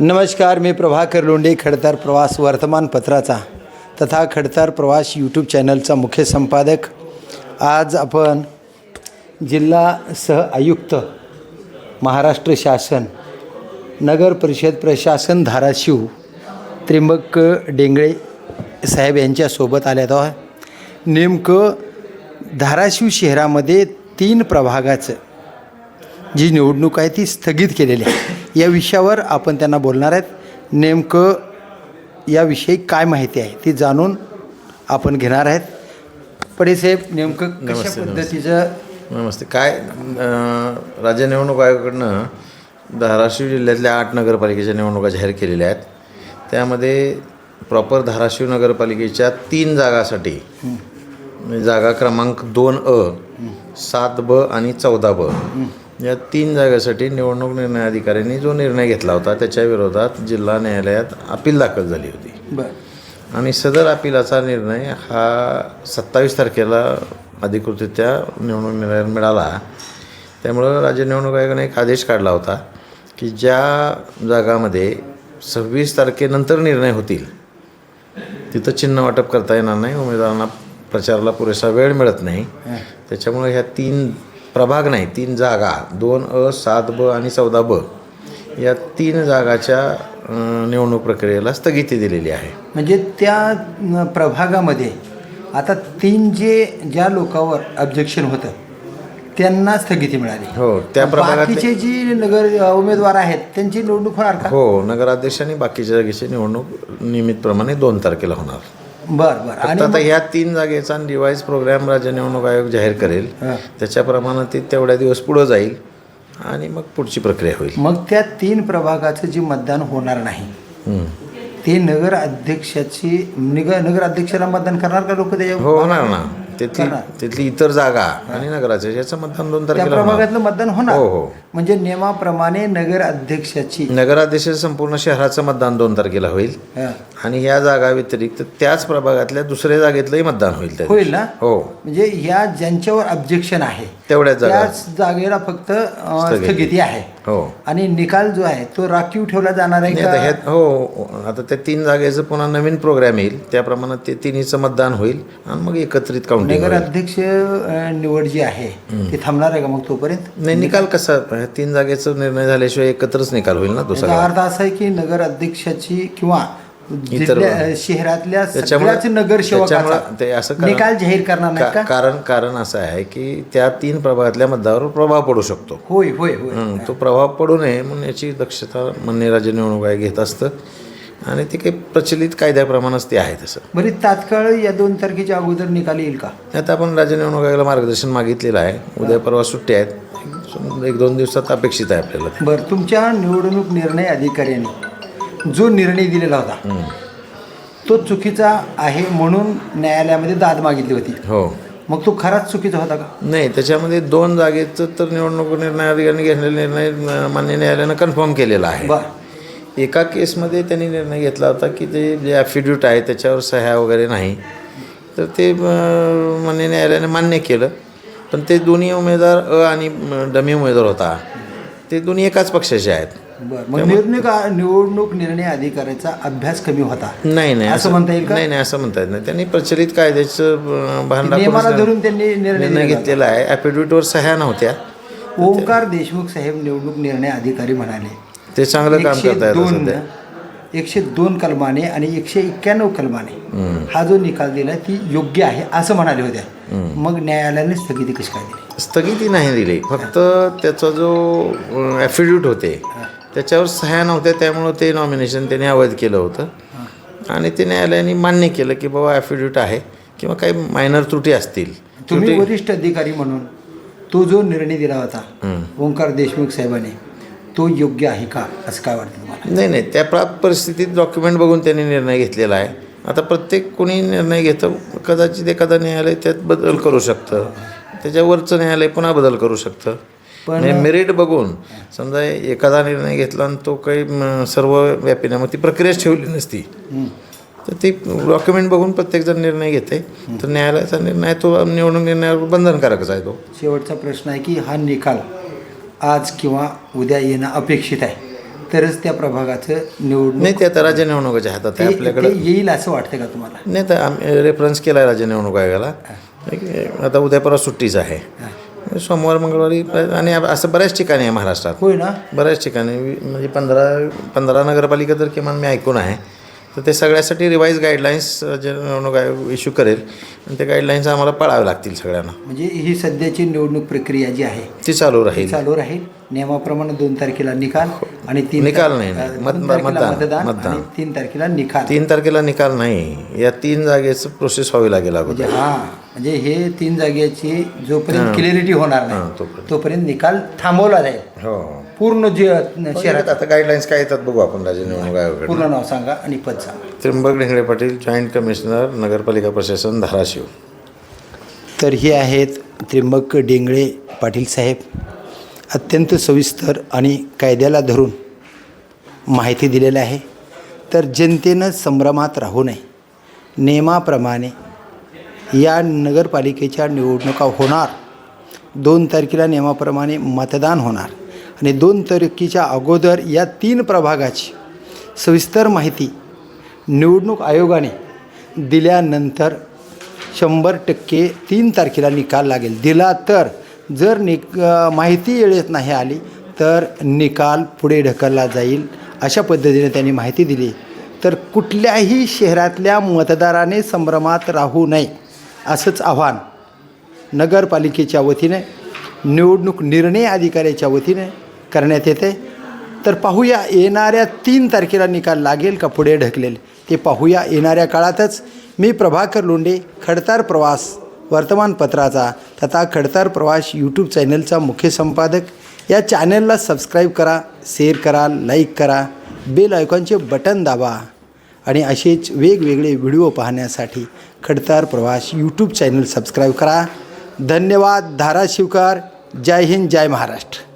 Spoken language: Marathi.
नमस्कार मी प्रभाकर लोंढे खडतार प्रवास वर्तमानपत्राचा तथा खडतार प्रवास यूट्यूब चॅनलचा मुख्य संपादक. आज आपण जिल्हा सह आयुक्त महाराष्ट्र शासन नगर परिषद प्रशासन धाराशिव त्र्यंबक डेंगळे साहेब यांच्यासोबत आल्यात आहोत. नेमकं धाराशिव शहरामध्ये तीन प्रभागाचं जी निवडणूक आहे ती स्थगित केलेली आहे. या विषयावर आपण त्यांना बोलणार आहेत. नेमकं याविषयी काय माहिती आहे ती जाणून आपण घेणार आहेत. पडेसाहेब नेमकं कशा. पद्धतीचं नमस्ते. काय राज्य निवडणूक आयोगाकडनं धाराशिव जिल्ह्यातल्या आठ नगरपालिकेच्या निवडणुका जाहीर केलेल्या आहेत. त्यामध्ये प्रॉपर धाराशिव नगरपालिकेच्या तीन जागासाठी जागा क्रमांक दोन अ सात ब आणि चौदा ब. या तीन जागासाठी निवडणूक निर्णय अधिकाऱ्यांनी जो निर्णय घेतला होता त्याच्या विरोधात जिल्हा न्यायालयात अपील दाखल झाली होती. आणि सदर अपिलाचा निर्णय हा सत्तावीस तारखेला अधिकृतरित्या निवडणूक निर्णय मिळाला. त्यामुळं राज्य निवडणूक आयोगाने एक आदेश काढला होता की ज्या जागामध्ये सव्वीस तारखेनंतर निर्णय होतील तिथं चिन्ह वाटप करता येणार नाही उमेदवारांना प्रचाराला पुरेसा वेळ मिळत नाही. त्याच्यामुळे ह्या तीन प्रभाग नाही तीन जागा दोन अ सात ब आणि चौदा ब या तीन जागाच्या निवडणूक प्रक्रियेला स्थगिती दिलेली आहे. म्हणजे त्या प्रभागामध्ये आता तीन जे ज्या लोकांवर ऑब्जेक्शन होतं त्यांना स्थगिती मिळाली. हो त्या प्रभागातले बाकीचे जी नगर उमेदवार आहेत त्यांची निवडणूक होणार का? हो नगराध्यक्ष आणि बाकीच्या जागेची निवडणूक नियमितप्रमाणे दोन तारखेला होणार. बरं बरं. आणि आता ह्या तीन जागेचा डिवाईस प्रोग्राम राज्य निवडणूक आयोग जाहीर करेल. त्याच्याप्रमाणे ते तेवढ्या दिवस पुढं जाईल आणि मग पुढची प्रक्रिया होईल. मग त्या तीन प्रभागाचं जे मतदान होणार नाही. ते नगर अध्यक्षाची निग नगर अध्यक्षाला मतदान करणार का लोक त्याच्या हो होणार ना. तिथली. तिथली इतर जागा आणि नगराध्यक्ष याचं मतदान दोन तारखेला प्रभागातलं मतदान होणार. हो, हो. म्हणजे नियमाप्रमाणे नगर अध्यक्षाची नगराध्यक्ष संपूर्ण शहराचं मतदान दोन तारखेला होईल. आणि ह्या जागा व्यतिरिक्त त्याच प्रभागातल्या दुसऱ्या जागेतलंही मतदान होईल त्या होईल ना? हो. म्हणजे ह्या ज्यांच्यावर ऑब्जेक्शन आहे तेवढ्याच जागा. त्याच जागेला फक्त अ, स्थगिती. स्थगिती आहे. हो. आणि निकाल जो आहे तो राखीव ठेवला जाणार आहे नाही आता का? ह्यात हो हो. आता त्या तीन जागेचं पुन्हा नवीन प्रोग्राम येईल. त्याप्रमाणे ते तिन्हीचं मतदान होईल आणि मग एकत्रित काउंटिंग नगर होईल अध्यक्ष अ, निवड जी आहे ती थांबणार आहे का मग तोपर्यंत? नाही निकाल कसा? ह्या तीन जागेचा निर्णय झाल्याशिवाय एकत्रच निकाल होईल ना दुसरा याचा अर्थ असा आहे की नगर अध्यक्षाची किंवा इतर- जिल्ह्या- शहरातल्या त्याच्यामुळे- सगळ्याच नगरसेवकाचा त्याच्यामुळे ते असं कारण- निकाल जाहीर करणार नाही का- का? कारण कारण असं आहे की त्या तीन प्रभागातल्या मतदारावर प्रभाव पडू शकतो. होय होय होय. हं, तो प्रभाव पडू नये म्हणून याची दक्षता मान्य राज्य निवडणूक आयोग घेत असतं. आणि ते काही प्रचलित कायद्याप्रमाणेच ते आहे तसं. बरी तात्काळ या दोन तारखेच्या अगोदर निकाल येईल का? आता आपण राज्य निवडणूक आयोगाला मार्गदर्शन मागितलेलं आहे. उद्या परवा सुट्टी आहेत. एक दोन दिवसात अपेक्षित आहे आपल्याला. बरं तुमच्या निवडणूक निर्णय अधिकाऱ्यांनी जो निर्णय दिलेला होता. तो चुकीचा आहे म्हणून न्यायालयामध्ये दाद मागितली होती. हो. मग तो खराच चुकीचा होता का? नाही त्याच्यामध्ये दोन जागेचं तर निवडणूक निर्णय अधिकाऱ्यांनी घेतलेला निर्णय अं, मान्य न्यायालयानं कन्फर्म केलेला आहे. बर. एका केसमध्ये त्यांनी निर्णय घेतला होता की ते जे ॲफिड्यूट आहे त्याच्यावर सह्या वगैरे नाही. तर ते अं, मान्य न्यायालयाने मान्य केलं. पण ते दोन्ही उमेदवार अ आणि डमी उमेदवार होता. ते दोन्ही एकाच पक्षाचे आहेत. बर. मग निवडणूक निवडणूक निर्णय अधिकाऱ्याचा अभ्यास कमी होता. नाही नाही असं म्हणता येईल? नाही नाही असं म्हणता येत नाही. त्यांनी प्रचलित कायद्याचं भान राखूनच धरून त्यांनी निर्णय घेतलेला आहे. ॲफिडेविटवर सह्या नव्हत्या. होता. ओंकार देशमुख साहेब निवडणूक निर्णय अधिकारी म्हणाले. ते चांगलं काम सध्या. एकशे दोन कलमाने आणि एकशे एक्क्याण्णव कलमाने हा जो निकाल दिला ती योग्य आहे असं म्हणाले होत्या. मग न्यायालयाने स्थगिती कशी काय दिली? स्थगिती नाही दिली. फक्त त्याचा जो ॲफिडेविट होते त्याच्यावर सह्या नव्हत्या त्यामुळं ते नॉमिनेशन त्याने अवैध केलं होतं. आणि ते न्यायालयाने मान्य केलं की बाबा ॲफिडेविट आहे किंवा काही मायनर त्रुटी असतील. तुम्ही वरिष्ठ अधिकारी म्हणून तो जो निर्णय दिला होता ओंकार देशमुख साहेबांनी तो योग्य आहे का? असं काय वाटतं तुम्हाला? नाही नाही. त्या प्राप्त परिस्थितीत डॉक्युमेंट बघून त्यांनी निर्णय घेतलेला आहे. आता प्रत्येक कोणी निर्णय घेतं कदाचित एखादा न्यायालय त्यात बदल करू शकतं. त्याच्यावरचं न्यायालय पुन्हा बदल करू शकतं. पण- मेरिट बघून समजा एखादा निर्णय घेतला आणि तो काही सर्व व्यापी नाही मग ती प्रक्रियाच ठेवली नसती. तर ते डॉक्युमेंट बघून प्रत्येकजण निर्णय घेते. तर न्यायालयाचा निर्णय तो निवडणूक निर्णयावर बंधनकारकच आहे तो. शेवटचा प्रश्न आहे की हा निकाल आज किंवा उद्या येणं अपेक्षित आहे. तरच त्या प्रभागाचं निवडणूक नाही ते आता राज्य निवडणुकीच्या हातात आहे. आपल्याकडे येईल असं वाटतं का तुम्हाला? नाही तर आम्ही रेफरन्स केला आहे राज्य निवडणूक आयोगाला. आता उद्या परवा सुट्टीच आहे. सोमवार मंगळवारी आणि असं बऱ्याच ठिकाणी आहे महाराष्ट्रात. होय ना? बऱ्याच ठिकाणी म्हणजे पंधरा पंधरा नगरपालिका तर किमान मी ऐकून आहे तर ते सगळ्यासाठी रिवाईज गाईडलाईन्स जे निवडणूक आयोग इश्यू करेल आणि ते गाईडलाईन्स आम्हाला पाळावे लागतील सगळ्यांना. म्हणजे ही सध्याची निवडणूक प्रक्रिया जी आहे ती चालू राहील. चालू राहील? नियमाप्रमाणे दोन तारखेला निकाल आणि तीन निकाल नाही, नाही. अ, दोन मतदान- तारखेला मतदान- मतदान मतदान. आणि तीन तारखेला निकाल. तीन तारखेला निकाल नाही. या तीन जागेचं प्रोसेस व्हावी लागेल अगोदर. म्हणजे हा म्हणजे हे तीन जागेची जोपर्यंत क्लिअरिटी होणार हां, नाही तोपर्यंत. तोपर्यंत निकाल थांबवला जाईल. हो. पूर्ण जे शहरात आता गाईडलाईन्स काय येतात बघू आपण राज्य निवडणूक आयोगाकडे पूर्ण नाव सांगा आणि पद सांगा. त्र्यंबक ढेंगळे पाटील जॉईंट कमिशनर नगरपालिका प्रशासन धाराशिव. तर हे आहेत त्र्यंबक डेंगळे पाटील साहेब. अत्यंत सविस्तर आणि कायद्याला धरून माहिती दिलेली आहे. तर जनतेनं संभ्रमात राहू नये. नियमाप्रमाणे या नगरपालिकेच्या निवडणुका होणार. दोन तारखेला नियमाप्रमाणे मतदान होणार. आणि दोन तारखेच्या अगोदर या तीन प्रभागाची सविस्तर माहिती निवडणूक आयोगाने दिल्यानंतर शंभर टक्के तीन तारखेला निकाल लागेल. दिला तर जर निक माहिती वेळेत नाही आली तर निकाल पुढे ढकलला जाईल अशा पद्धतीने त्यांनी माहिती दिली. तर कुठल्याही शहरातल्या मतदाराने संभ्रमात राहू नये असंच आव्हान नगरपालिकेच्या वतीने निवडणूक निर्णय अधिकाऱ्याच्या वतीने करण्यात येते. तर पाहूया येणाऱ्या तीन तारखेला निकाल लागेल का पुढे ढकलेल ते पाहूया येणाऱ्या काळातच. मी प्रभाकर लोंडे खडतार प्रवास. वर्तमानपत्राचा तथा खडतार प्रवास यूट्यूब चॅनलचा मुख्य संपादक. या चॅनलला सबस्क्राईब करा शेअर करा लाईक करा बेल आयकॉनचे बटन दाबा आणि असेच वेगवेगळे व्हिडिओ पाहण्यासाठी खडतार प्रवास यूट्यूब चॅनल सबस्क्राईब करा. धन्यवाद धाराशिवकर. जय हिंद जय महाराष्ट्र.